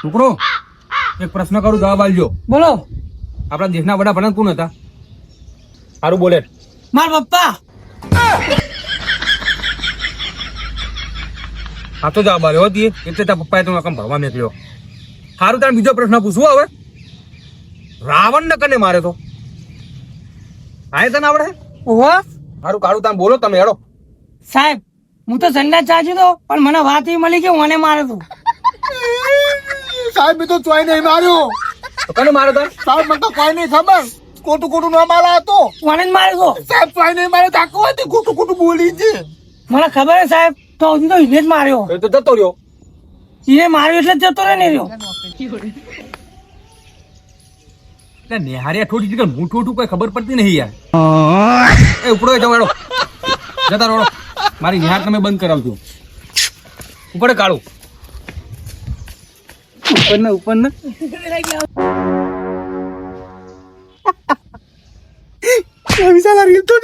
છોકરો એક પ્રશ્ન કરું જવાબ આલજો બોલો. આપણા દેશના વડાપ્રધાન કોણ હતા? સારું બોલે. મારા પપ્પા. હા તો જવાબ આવ્યો હતી એટલે તારા પપ્પાએ તો રકમ ભરવા મેક્યો. સારું તારે બીજો પ્રશ્ન પૂછવું હવે. રાવણ ને કને મારે તો? આય તને આવડે? ઓહો. સારું કાળું તમે બોલો તમે હેડો. સાહેબ હું તો સંડા ચાચી તો પણ મને વાત એવી મળી કે મને મારે તું. સાહેબ મેં તો ચોઈ નહીં માર્યો. કોને માર્યો તાર સાહેબ મને તો કોઈ નહીં ખબર. ખોટું ખોટું ના મારા હતો. મને જ માર્યો સાહેબ ચોઈ નહીં માર્યો તાકો હતી. ખોટું ખોટું બોલી છે. મને ખબર હે સાહેબ તો હજી તો એને જ માર્યો. એ તો જતો રહ્યો. એને માર્યો એટલે જતો રહે ને રહ્યો. એટલે મોટું મોટું કોઈ ખબર પડતી નહીં યાર. એ ઉપડો જાવ જતા રહો. મારી નિહાર તમે બંધ કરાવજો. ઉપડે કાળું. ઉપર ને ઉપર ને વિશાલ રીલ તો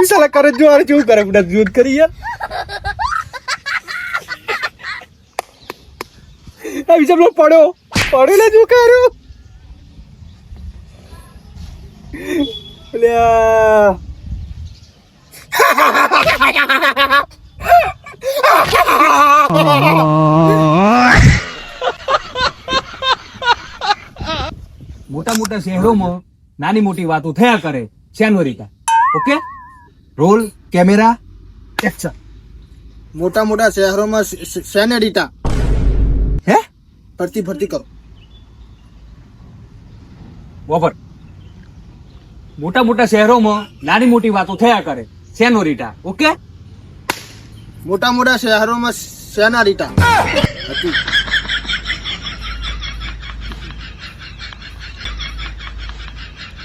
વિશાલ કરે જો અરે કરે, બધા જૂથ કરી યાર વિશાલ પડ્યો પડ્યો. ને જો કર્યો. મોટા મોટા શહેરોમાં નાની મોટી વાતો થયા કરે શેનો Rita okay? Roll camera action મોટા મોટા શહેરોમાં સેનેડિટા હે? ફરતી ફરતી કરો. બપોર. મોટા મોટા શહેરોમાં નાની મોટી વાતો થયા કરે શેનો રીટા? ઓકે? મોટા મોટા શહેરોમાં સેનારીટા હતી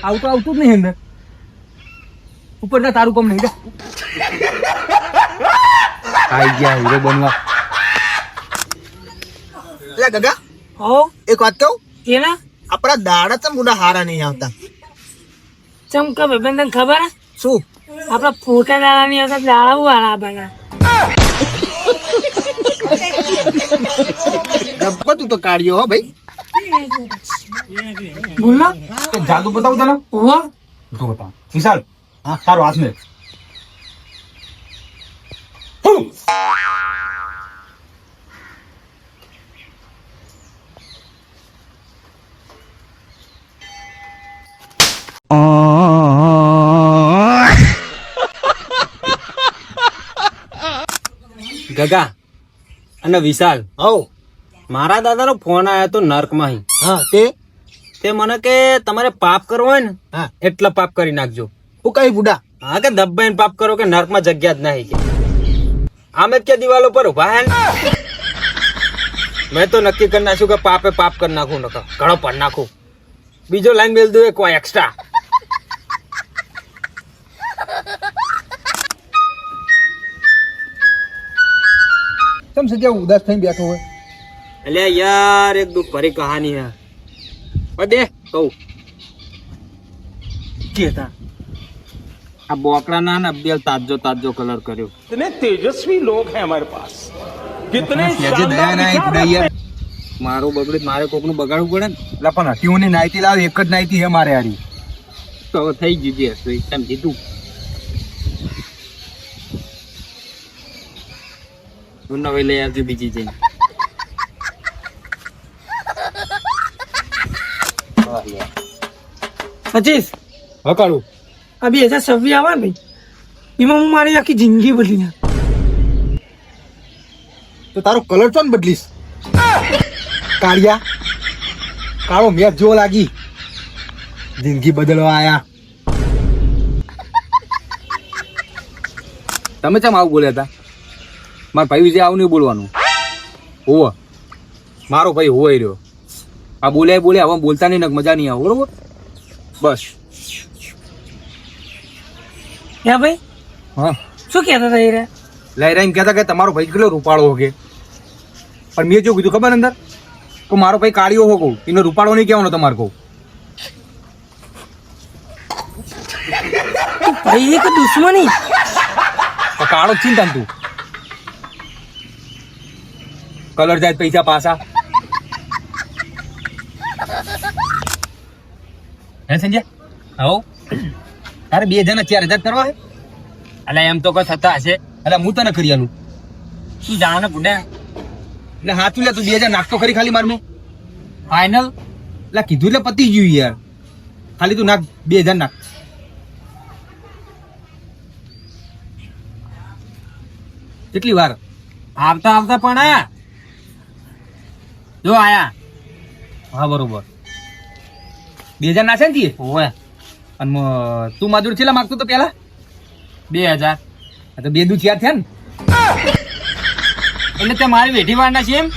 આવતો આવતું જ નહીં અંદર. ઉપર ના તારું કામ નહીં આઈ ગયા હીરો બનવા. એટલે ગગા હો? એક વાત કહું? કેના? આપણા દાડા તો મોટા હારા નહીં આવતા? ચમ કે ભાઈ તને ખબર શું? આપડા ફોટા દાડાની વખત દાડા વાળા બના ગબ્બર તું તો કાઢ્યો હો ભાઈ બોલો એ જાદુ બતાવું તને ઓહો તો બતાવ વિશાલ હા તારો હાથ મેં ગગા અને વિશાલ. હવ મારા દાદાનો ફોન આવ્યો તો નર્કમાં હા. તે? તે મને કે તમારે પાપ કરવો હોય ને હા. એટલા પાપ કરી નાખજો. હું કઈ બુડા? હા કે દબાઈને પાપ કરો કે નર્કમાં જગ્યા જ નહીં કે. આમે કે દિવાલો પર ઊભા હે મેં તો નક્કી કરી નાખ્યું કે પાપે પાપ કરી નાખું નકર ઘણો પર નાખું. બીજો લાઈન મેલ દઉં એક એક્સ્ટ્રા કેમ સજ્જા ઉદાસ થઈને બેઠો હોય? એટલે યાર એક દુઃખ ભરી કહાની હે. દે કહું. કેતા આ બોકડાના ને અબ્બેલ તાજો તાજો કલર કર્યો. તને તેજસ્વી લોગ હે હમારે પાસ કિતને મારું બગડે મારે કોકનું બગાડવું પડે ને એટલે પણ હટીઓની નાયતી લાવ એક જ નાઈતી હે મારે હારી તો થઈ ગયું હશે એમ કીધું. તું નવી લઈ આવજો બીજી જઈને પચીસ હકાળું આ બે હજાર છવ્વીસ આવે ને ભાઈ એમાં હું મારી આખી જિંદગી બદલી ના તો તારો કલર ચોન બદલીશ કાળિયા કાળો મેચ જેવો લાગી જિંદગી બદલવા આયા તમે કેમ આવું બોલ્યા હતા મારા ભાઈ વિશે આવું નહીં બોલવાનું. હોવ. મારો ભાઈ હોય રહ્યો. આ બોલ્યા બોલ્યા હવે બોલતા નહીં મજા નહીં આવે બરોબર? બસ. હે ભાઈ? હા. શું કહેતા હતા એ રે એમ કહેતા કે તમારો ભાઈ કેટલો રૂપાળો હોગે. પણ મેં જો કીધું ખબર અંદર? તો મારો ભાઈ કાળિયો હો કહું એનો રૂપાળો નહીં કહેવાનો તમારે કહું. ભાઈ એક દુશ્મની. કાળો ચિંતા તું. કલર જાય પૈસા પાછા. હે સંજય? હો તારે બે જણા ચાર હજાર કરવા હે એટલે એમ તો કોઈ થતા હશે. એટલે હું તને કરી શું જાણે ગુડે? એટલે હાથું લે, તું બે હજાર નાખતો ખરી ખાલી મારનું. ફાઈનલ એટલે કીધું એટલે પતી ગયું યાર. ખાલી તું નાખ, બે હજાર નાખ. કેટલી વાર? આવતા આવતા પણ આયા જો આયા. હા બરોબર. બે હજાર ના છે ને તીએ ઓવે. અને તું માજુર છેલ્લા માગતો તો પેલા બે હજાર. તો બે દુ ચાર થયા ને. એટલે તે મારી વેઠી વાળના છે એમ.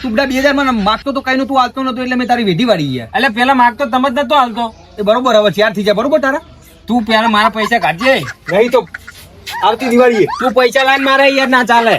તું બધા બે હજાર મને માગતો તો કઈ નું તું હાલતો નતો એટલે મેં તારી વેઢી વાળી ગયા એટલે પેલા માગતો તમે જ નતો હાલતો. એ બરોબર હવે ચાર થઈ જાય બરોબર તારા? તું પેલા મારા પૈસા કાઢજે. નહીં તો આવતી દિવાળીએ. તું પૈસા લાઈન મારે યાર ના ચાલે.